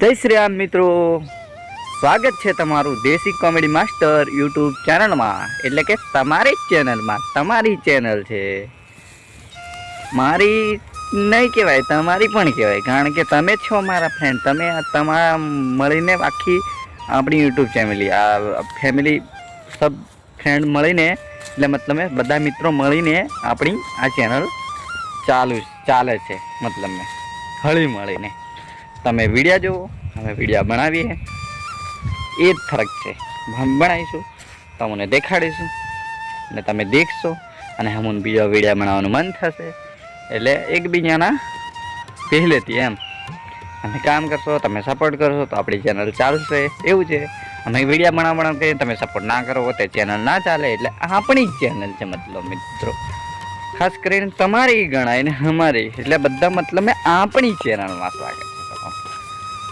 જય શ્રી રામ મિત્રો. સ્વાગત છે તમારું દેશી કોમેડી માસ્ટર યુટ્યુબ ચેનલમાં. એટલે કે તમારી જ ચેનલમાં. તમારી ચેનલ છે. મારી નહીં કહેવાય, તમારી પણ કહેવાય. કારણ કે તમે છો મારા ફ્રેન્ડ તમે તમારા મળીને આખી આપણી યુટ્યુબ ફેમિલી આ ફેમિલી સબ ફ્રેન્ડ મળીને, એટલે મતલબ બધા મિત્રો મળીને આપણી આ ચેનલ ચાલુ, ચાલે છે. મતલબ હળી મળીને. તમે વિડીયા જુઓ, અમે વિડીયા બનાવીએ. એ જ ફરક છે. બનાવીશું, તમને દેખાડીશું અને તમે દેખશો, અને હમુન બીજા વિડીયા બનાવવાનું મન થશે. એટલે એકબીજાના પહેલેથી એમ. અમે કામ કરશો, તમે સપોર્ટ કરશો, તો આપણી ચેનલ ચાલશે. એવું છે. અમે વિડીયા બનાવ બનાવ કરીએ તમે સપોર્ટ ના કરો, તે ચેનલ ના ચાલે. એટલે આપણી જ ચેનલ છે, મતલબ મિત્રો. ખાસ કરીને તમારી ગણાય ને અમારી. એટલે બધા મતલબ આપણી ચેનલમાં સ્વાગત.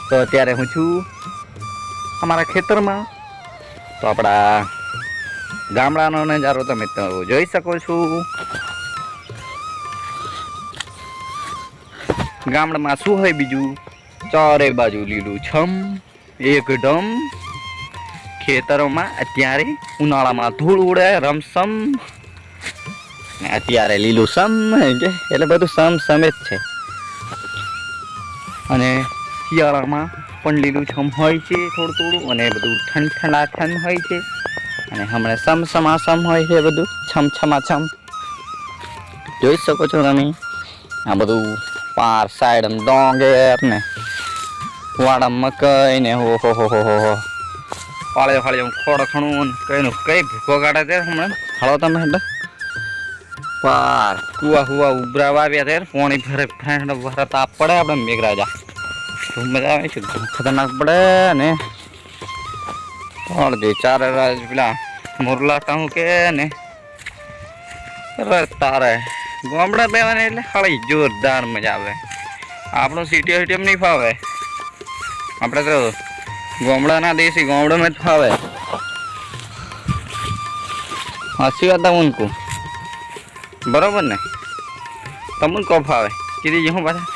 તો અત્યારે હું છું અમારા ખેતરમાં. તો આપણા ગામડાનો નજારો તમે જોઈ શકો છો. ગામડામાં શું હોય બીજું? ચારે બાજુ લીલું છમ, એકદમ. ખેતરોમાં અત્યારે ઉનાળામાં ધૂળ ઉડે, રમસમ. અત્યારે લીલું સમ, એટલે બધું સમ સમે જ છે. અને શિયાળામાં પણ લીલુંછમ હોય છે, થોડું થોડું, અને બધું ઠંડ ઠંડા ઠંડ હોય છે. અને હમણાં સમસમાસમ હોય છે બધું છમ છમાછમ જોઈ શકો છો તમે, આ બધું પાર સાઈડ ડોંગેર ને વાડા મકાઈ ને હો હો હો હો હો ફાળે ખોડ ખણું કઈનું, કઈ ભૂકો કાઢે છે હમણાં? હાલો તમે એટલે પાર કુવા હુવા ઉભરાવા આવ્યા ત્યારે પોણી ભરે ભરે તાપ પડે આપણે મેઘરાજા. મજા આવે છે ખતરનાક પડે ને પણ જે ચાર રાજ પેલા મોરલા ટાઉં કે ને અરે તારે ગામડા બેવાને એટલે હળી જોરદાર મજા આવે આપણું સિટી સિટી નહીં ફાવે આપણે તો ગામડાના દેશી ગામડામાં જ ફાવે હસી વાત તમને બરોબર ને તમને કો ફાવે કીધી હું પાછા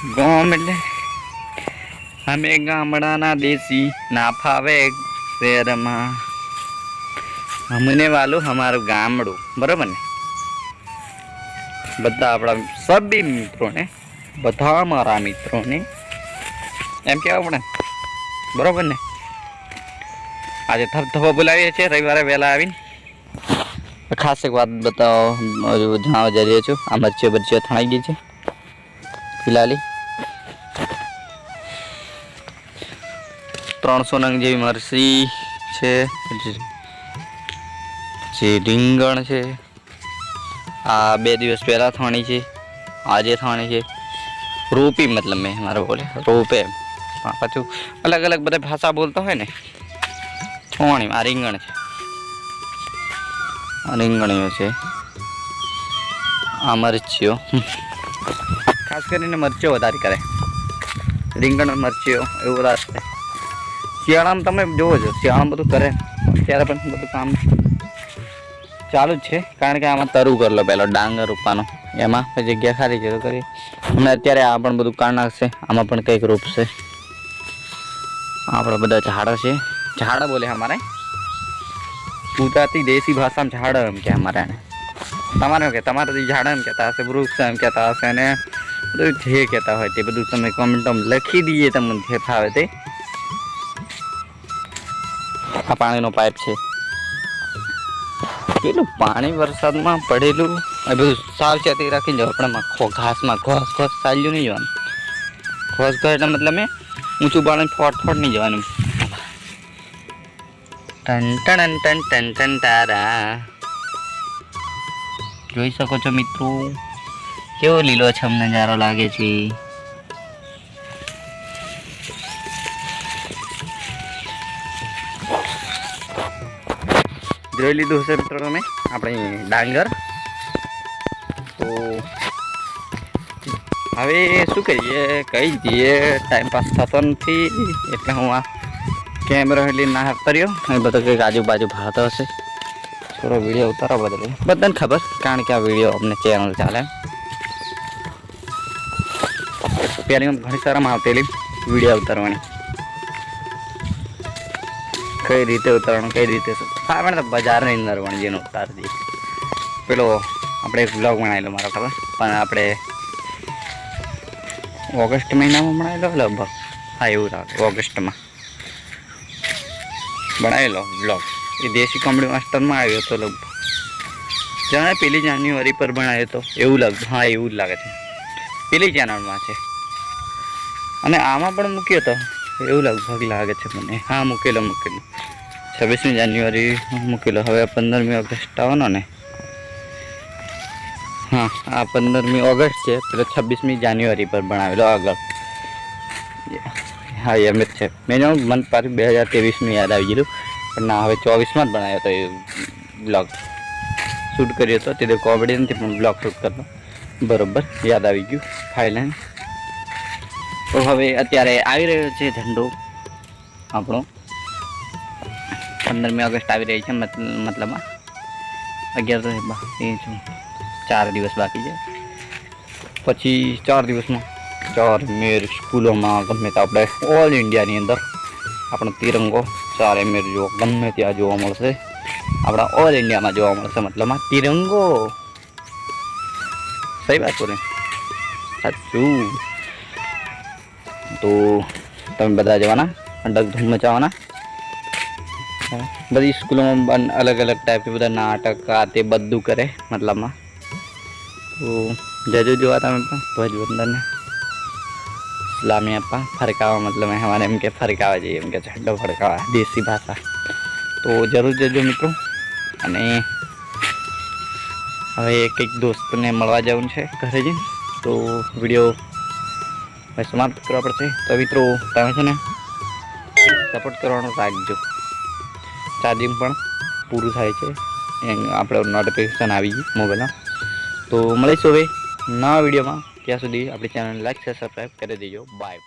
ગામ એટલે અમે ગામડાના દેશી ના ફાવે શહેરમાં. અમને વાલું અમારું ગામડું, બરાબર ને? બધા આપણા સભી મિત્રોને, બધા મારા મિત્રોને, એમ કહેવા આપણે બરાબર ને? આજે થપથપો બોલાવીએ છીએ, રવિવારે વહેલા આવીને. ખાસ એક વાત બતાવો, હજુ જણાવવા જઈ રહ્યો છું આ મરચીઓ બરચીઓ થણાઈ ગઈ છે. ફિલહાલી ત્રણસો નંગ જેવી મરસી છે. જે રીંગણ છે. આ બે દિવસ પહેલાં થાણી છે. આજે થાણી છે. રૂપી મતલબ મેં મારે બોલે. રૂપે પાછું અલગ અલગ બધા ભાષા બોલતા હોય ને. છોણી આ રીંગણ છે. રીંગણીઓ છે. આ મરચીઓ. ખાસ કરીને મરચીઓ વધારે કરે. રીંગણ, મરચીઓ, એવું થાય શિયાળામાં તમે જોવો છો, શિયાળામાં બધું કરે. ત્યારે પણ બધું કામ ચાલુ જ છે, કારણ કે આમાં તરું કરલો પહેલો, ડાંગર રૂપવાનો. એમાં જગ્યા ખાલી છે તો કરી હમણાં અત્યારે આ પણ બધું કાઢ નાખશે, આમાં પણ કંઈક રૂપ છે આપણે બધા ઝાડ છે. ઝાડ બોલે અમારે. ગુજરાતી દેશી ભાષામાં ઝાડ એમ કે અમારે એને તમારે એમ કે તમારે ઝાડ એમ કહેતા હશે, વૃક્ષ એમ કહેતા હશે, અને બધું જે કહેતા હોય તે બધું તમે કોમેન્ટમાં લખી દઈએ તમને જે ફાવે તે. આ પાણીનો પાઇપ છે. કેટલું પાણી વરસાદમાં પડેલું? એ બધું સાવચેતી રાખીને જવું પણ ઘાસમાં ઘોસ ઘોસ ચાલ્યું નહીં જવાનું. ઘોસ ઘોસ એટલે મતલબ મેં ઊંચું પાણી ફોટ ફોટ નહીં જવાનું. ટન ટન ટન ટન ટન તારા. જોઈ શકો છો મિત્રો, કેવો લીલો છમ નજારો લાગે છે. જોઈ લીધું હશે મિત્રો તમે, આપણે ડાંગર. તો હવે શું કરીએ? કઈ જઈએ? ટાઈમ પાસ થતો નથી, એટલે હું આ કેમેરો લઈને ના કર્યો. એ બધો કંઈક આજુબાજુ ભાતો હશે. થોડો વીડિયો ઉતારો બદલે. બધાને ખબર, કારણ કે આ વીડિયો અમને ચેનલ ચાલે. પહેલી ઘણી શરમ આવતેલી વીડિયો ઉતારવાની. કઈ રીતે ઉતારવાનું, કઈ રીતે આપણે તો બજારની અંદર વણજીને ઉતારતી પેલો આપણે એક બ્લોગ બનાવેલો મારો, ખબર? પણ આપણે ઓગસ્ટ મહિનામાં બનાવેલો, લગભગ? હા, એવું લાગે ઓગસ્ટમાં. બનાવેલો બ્લોગ એ દેશી કોમેડી માસ્ટરમાં આવ્યો હતો લગભગ. જાણે પેલી જાન્યુઆરી પર બનાવ્યો હતો. એવું લગભગ હા, એવું જ લાગે છે. પેલી ચેનલમાં છે. અને આમાં પણ મૂક્યો હતો. એવું લગભગ લાગે છે મને. હા, મૂકેલો મૂકેલો. છવ્વીસમી જાન્યુઆરી મૂકેલો. હવે પંદરમી ઓગસ્ટ આવવાનો ને. હા, આ પંદરમી ઓગસ્ટ છે, પેલો છવ્વીસમી જાન્યુઆરી પર બનાવેલો આગળ. હા એમ જ છે. મેં જાણું મન પાછું બે હજાર ત્રેવીસનું યાદ આવી ગયેલું. પણ ના, હવે ચોવીસમાં જ બનાવ્યો હતો એ બ્લોગ શૂટ કર્યો હતો તે કોમેડી નથી, પણ બ્લોગ શૂટ કરતો. બરોબર, યાદ આવી ગયું. ફાઇલાઈન તો હવે અત્યારે આવી રહ્યો છે ઝંડો આપણો. પંદરમી ઓગસ્ટ આવી રહી છે મત- મતલબમાં. અગિયાર તો બાકી છે. ચાર દિવસ બાકી છે. પછી ચાર દિવસમાં. ચાર મેર સ્કૂલોમાં ગમે તે આપણે ઓલ ઇન્ડિયાની અંદર આપણો તિરંગો, ચારે મેર જો ગમે ત્યાં જોવા મળશે. આપણા ઓલ ઇન્ડિયામાં જોવા મળશે મતલબમાં તિરંગો. સહી વાત બોલે. સાચું. તો તમે બધા જવાના અંડક ધૂમ મચાવવાના. બધી સ્કૂલોમાં અલગ અલગ ટાઈપથી બધા નાટક, આ તે બધું કરે મતલબમાં. તો જજો જોવા તમે પણ ધ્વજવંદનને સલામી આપવા ફરકાવા મતલબ અમારે એમ કે ફરકાવા જઈએ, એમ કે ઝંડો ફરકાવા, દેશી ભાષા. તો જરૂર જજો મિત્રો. અને હવે કંઈક દોસ્તને મળવા જવું છે ઘરે જઈને તો વીડિયો સમાપ્ત કરવા પડશે. તો મિત્રો, તમે છે ને સપોર્ટ કરવાનું રાખજો ચાર્જિંગ પણ પૂરું થાય છે. આપણે નોટિફિકેશન આવી ગઈ મોબાઈલમાં તો મળીશું હવે નવા વિડીયોમાં. ત્યાં સુધી આપણી ચેનલ લાઈક છે સબસ્ક્રાઈબ કરી દેજો. બાય